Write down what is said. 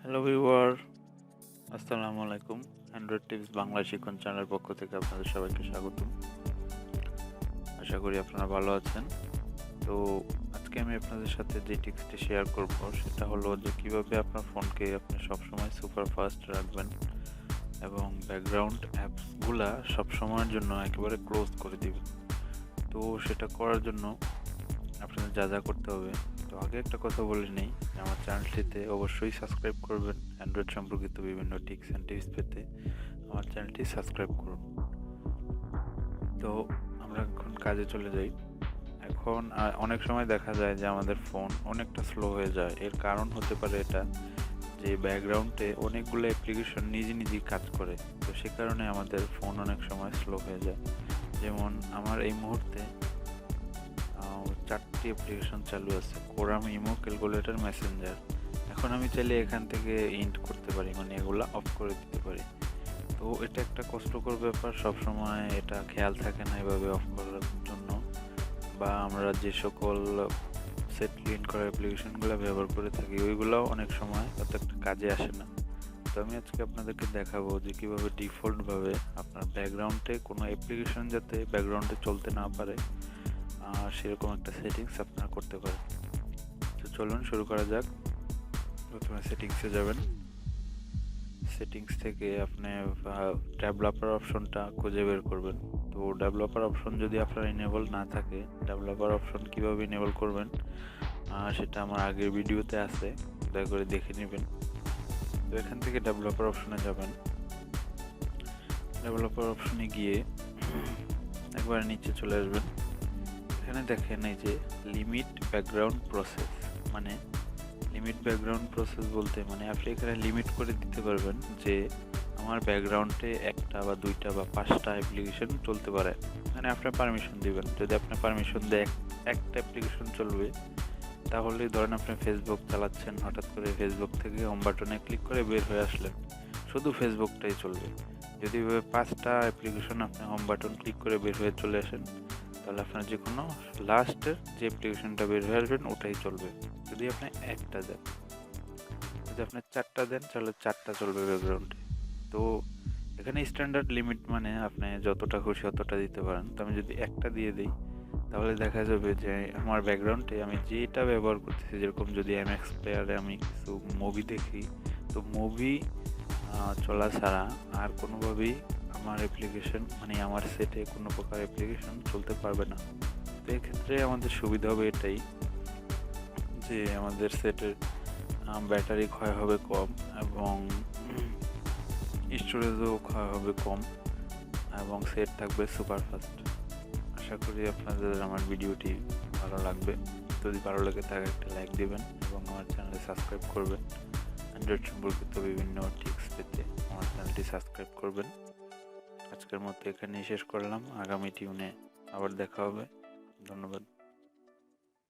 Hello viewer আসসালামু আলাইকুম Android tips Bangla শিক্ষণ চ্যানেলের পক্ষ থেকে আপনাদের সবাইকে স্বাগতম। আশা করি আপনারা ভালো আছেন। তো আজকে আমি আপনাদের সাথে যে টিপসটি শেয়ার করব, সেটা হলো যে কীভাবে আপনার ফোনকে আপনি সবসময় সুপার ফাস্ট রাখবেন এবং ব্যাকগ্রাউন্ড অ্যাপসগুলা সবসময়ের জন্য একেবারে ক্লোজ করে দিবেন। তো সেটা করার জন্য আপনাদের যা যা করতে হবে তো আগে একটা কথা বলে নেই, আমার চ্যানেলটিতে অবশ্যই সাবস্ক্রাইব করবেন, অ্যান্ড্রয়েড সম্পর্কিত বিভিন্ন টিপস অ্যান্ড টিপস পেতে আমার চ্যানেলটি সাবস্ক্রাইব করুন। তো আমরা এখন কাজে চলে যাই। এখন অনেক সময় দেখা যায় যে আমাদের ফোন অনেকটা স্লো হয়ে যায়। এর কারণ হতে পারে এটা যে ব্যাকগ্রাউন্ডে অনেকগুলো অ্যাপ্লিকেশন নিজে নিজেই কাজ করে। তো সে কারণে আমাদের ফোন অনেক সময় স্লো হয়ে যায়। যেমন, আমার এই মুহূর্তে চারটি অ্যাপ্লিকেশন চালু আছে। কোরাম ইমো ক্যালকুলেটর মেসেঞ্জার এখন আমি চাইলে এখান থেকে ইন্ট করতে পারি মানে এগুলো অফ করে দিতে পারি। তো এটা একটা কষ্টকর ব্যাপার সব সময় এটা খেয়াল থাকে না এভাবে অফ করার জন্য। বা আমরা যে সকল সেট ক্লিন করা অ্যাপ্লিকেশনগুলো ব্যবহার করে থাকি, ওইগুলোও অনেক সময় অত একটা কাজে আসে না। তো আমি আজকে আপনাদেরকে দেখাবো যে কীভাবে ডিফল্টভাবে আপনার ব্যাকগ্রাউন্ডে কোনো অ্যাপ্লিকেশন যাতে ব্যাকগ্রাউন্ডে চলতে না পারে। সেরকম একটা সেটিংস আপনারা করতে পারেন। তো চলুন শুরু করা যাক। প্রথমে সেটিংসে যাবেন। সেটিংস থেকে আপনি ডেভেলপার অপশনটা খুঁজে বের করবেন। তো ডেভেলপার অপশন যদি আপনার ইনেবল না থাকে ডেভেলপার অপশন কীভাবে ইনেবল করবেন সেটা আমার আগের ভিডিওতে আছে। দয়া করে দেখে নেবেন। তো এখান থেকে ডেভেলপার অপশনে যাবেন। ডেভেলপার অপশনে গিয়ে একবার নিচে চলে আসবেন। এখানে দেখেন এই যে লিমিট ব্যাকগ্রাউন্ড প্রসেস মানে লিমিট ব্যাকগ্রাউন্ড প্রসেস বলতে মানে আপনি এখানে লিমিট করে দিতে পারবেন যে আমার ব্যাকগ্রাউন্ডে একটা বা দুইটা বা পাঁচটা অ্যাপ্লিকেশন চলতে পারে। মানে আপনার পারমিশন দিবেন। যদি আপনি পারমিশন দেয়, একটা অ্যাপ্লিকেশন চলবে, তাহলে ধরেন আপনি ফেসবুক চালাচ্ছেন, হঠাৎ করে ফেসবুক থেকে হোম বাটনে ক্লিক করে বের হয়ে আসলেন। শুধু ফেসবুকটাই চলবে। যদি পাঁচটা অ্যাপ্লিকেশন আপনি হোম বাটন ক্লিক করে বের হয়ে চলে আসেন তাহলে আপনার যে কোনো লাস্টের যে অ্যাপ্লিকেশনটা বের হয়ে আসবেন, ওটাই চলবে। যদি আপনি একটা দেন। যদি আপনি চারটা দেন, তাহলে চারটা চলবে ব্যাকগ্রাউন্ডে তো এখানে স্ট্যান্ডার্ড লিমিট মানে আপনি যতটা খুশি অতটা দিতে পারেন। তো আমি যদি একটা দিয়ে দিই, তাহলে দেখা যাবে যে আমার ব্যাকগ্রাউন্ডে আমি যেটা ব্যবহার করতেছি, যেরকম যদি এমএক্স প্লেয়ারে আমি কিছু মুভি দেখি, তো মুভি চলা ছাড়া আর কোনোভাবেই আমার অ্যাপ্লিকেশন মানে আমার সেটে কোনো প্রকার অ্যাপ্লিকেশন চলতে পারবে না। তো এক্ষেত্রে আমাদের সুবিধা হবে এটাই যে আমাদের সেটের ব্যাটারি ক্ষয় হবে কম এবং স্টোরেজও ক্ষয় হবে কম এবং সেট থাকবে সুপার ফাস্ট আশা করি আপনাদের আমার ভিডিওটি ভালো লাগবে। যদি ভালো লাগে তাকে একটা লাইক দেবেন এবং আমার চ্যানেলে সাবস্ক্রাইব করবেন। অ্যান্ড্রয়েড সম্পর্কিত বিভিন্ন টিপস পেতে আমার চ্যানেলটি সাবস্ক্রাইব করবেন। আজকের মতো এখানেই শেষ করলাম। আগামী টিউনে আবার দেখা হবে। ধন্যবাদ।